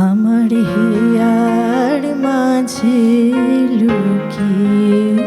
আমার হিয়ার মাঝে লুকিয়ে